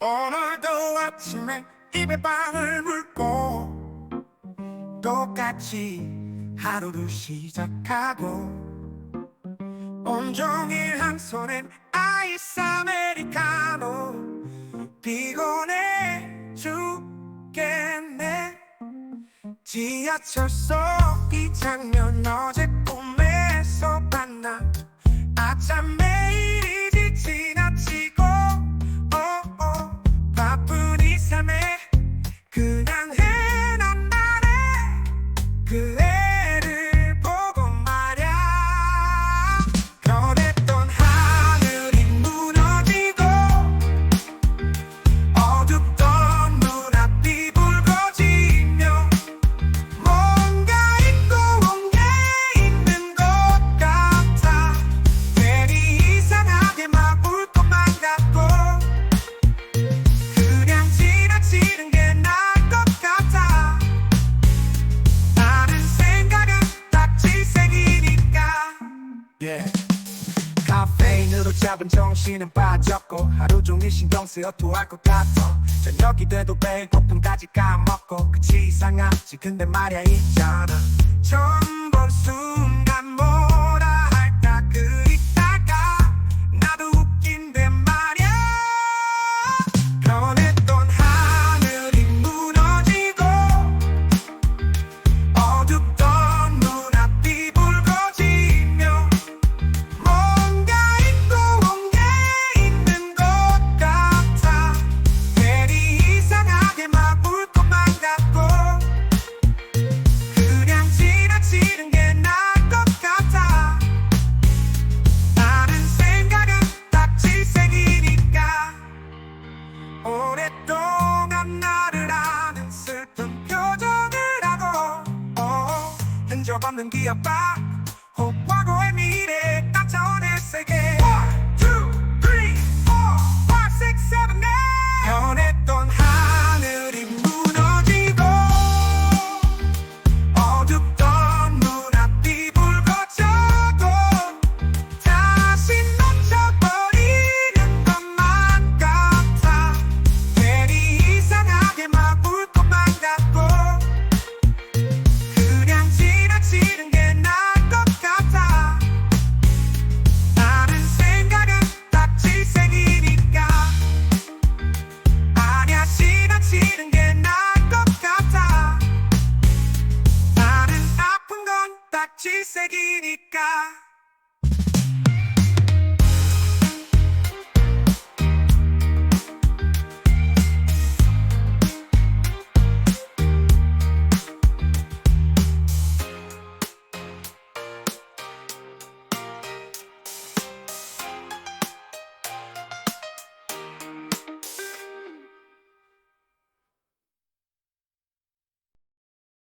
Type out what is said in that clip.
오늘도 아침에 입에 빵을 물고 똑같이 하루를 시작하고 온종일 한 손엔 아이스 아메리카노 피곤해 죽겠네. 지하철 속 이 장면 어제 꿈에서 봤나? 아참 매 잡은 정신은 빠졌고 하루 종일 신경 쓰여 토할 것 같아. 저녁이 돼도 배고픔까지 까먹고 그치 이상하지 근데 말야 있잖아 기억 봐